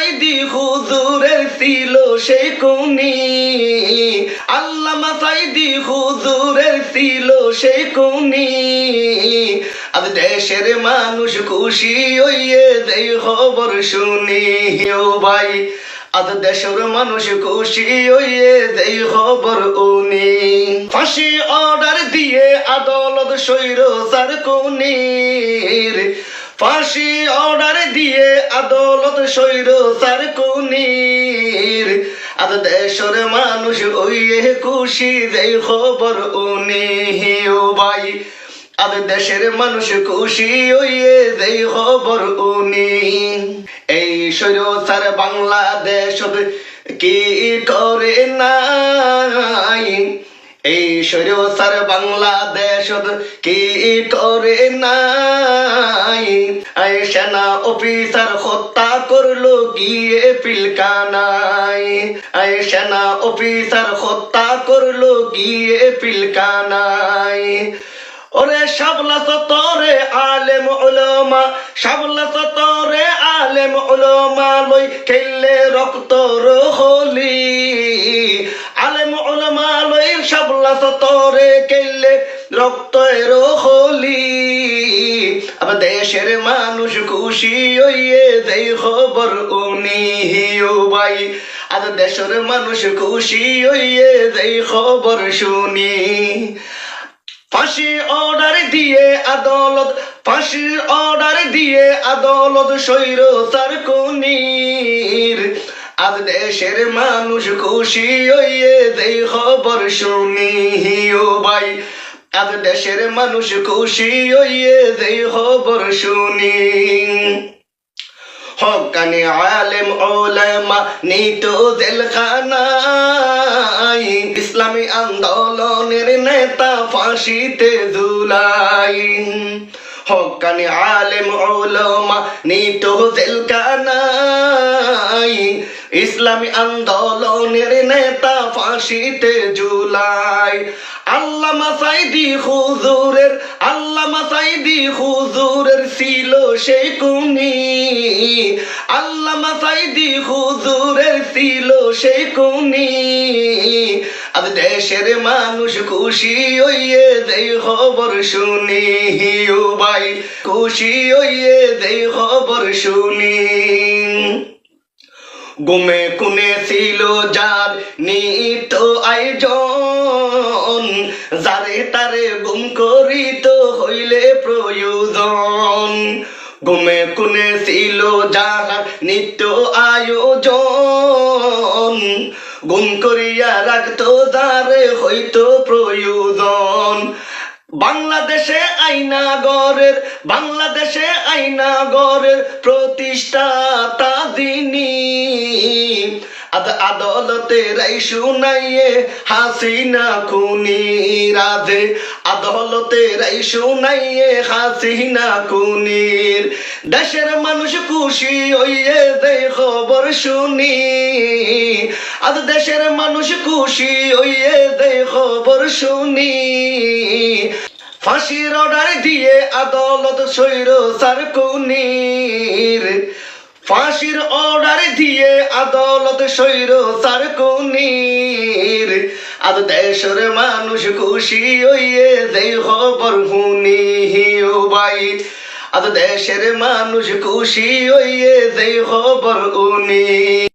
সাইদি হুজুরের ছিল সেই কুনি। আল্লামা সাইদি হুজুরের ছিল সেই কুনি। আজ দেশের মানুষ খুশি হইয়ে দেই খবর শুনি। ও ভাই, আজ দেশের মানুষ খুশি হইয়ে দেই খবর উনি। ফাঁসি অর্ডার দিয়ে আদালত সৈর সার কুনির। ফাঁসি অর্ডার দিয়ে আদালত সৈর সার কুনির। আজ দেশের মানুষ হইয়ে খুশি দেই খবর উনি ভাই। আজ দেশের মানুষ খুশি হইয়ে দেই খবর উনি। এই সৈরসার বাংলাদেশ কি করে নাই? এই সৈরসার বাংলাদেশ কি করে নাই? অফিসার হত্যা করল গিয়ে পিলকানাই এই সেনা অফিসার হত্যা করল গিয়ে পিলকানাই ওরে শাবলা সতরে আলেম উলমা, শাবলা সতরে আলেম উলমা লই খেললে রক্ত রহলি। আলেম উলমা লই শাবলা সতরে খেললে রক্ত রহলি। আবার দেশের মানুষ খুশি হইয়ে দেই খবর উনি ভাই। আজ দেশের মানুষ খুশি হইয়ে দেই খবর শুনি। ফাঁসি অর্ডার দিয়ে আদালত ফাঁসির অর্ডার দিয়ে আদালত সৈর সার কুনির। আজ দেশের মানুষ খুশি হইয়ে দেই খবর শুনি ও ভাই। আজ দেশের মানুষ খুশি হইয়ে দেই খবর শুনি। হকানি আলেম ওলামা নিত জেলখানায়। ইসলামী আন্দোলনের নেতা ফাঁসিতে ঝুলাই হকানি আলেম ওলামা নিত জেলখানায়। ইসলামী আন্দোলনের নেতা ফাঁসিতে জুলাই। আল্লামা সাইদি হুজুরের, আল্লামা সাইদি হুজুরের ছিল সেই কুনি আল্লামা সাইদি হুজুরের ছিল সেই কুনি আজ দেশের মানুষ খুশি হইয়ে দেই খবর শুনি ভাই, খুশি হইয়ে দেই খবর শুনি। গুমে কুনে ছিল যার নিত আয়োজন। যারে তারে গুম করিত হইলে প্রয়োজন। গুমে কুনে ছিল যার নিত্য আয়োজন। গুম করিয়া রাখতো যারে হইতো প্রয়োজন। বাংলাদেশে আইনাগরের বাংলাদেশে আইনাগরের প্রতিষ্ঠাতা যিনি। আদ, আদালতে রাই শুনাইয়ে হাসিনা খুনি রাধে আদালতে রাই শুনাইয়ে হাসিনা খুনির। দেশের মানুষ খুশি হইয়ে দে খবর শুনি। আজ দেশের মানুষ খুশি হইয়ে দে খবর শুনি। ফাঁসির অর্ডার দিয়ে আদালত সৈর সার কুনির। ফাঁসির অর্ডার দিয়ে আদালত সৈর সার কুনির। আজ দেশের মানুষ খুশি হইয়ে দেই খবর হুনি ও ভাই। আজ দেশের মানুষ খুশি হইয়ে দেই খবর উনি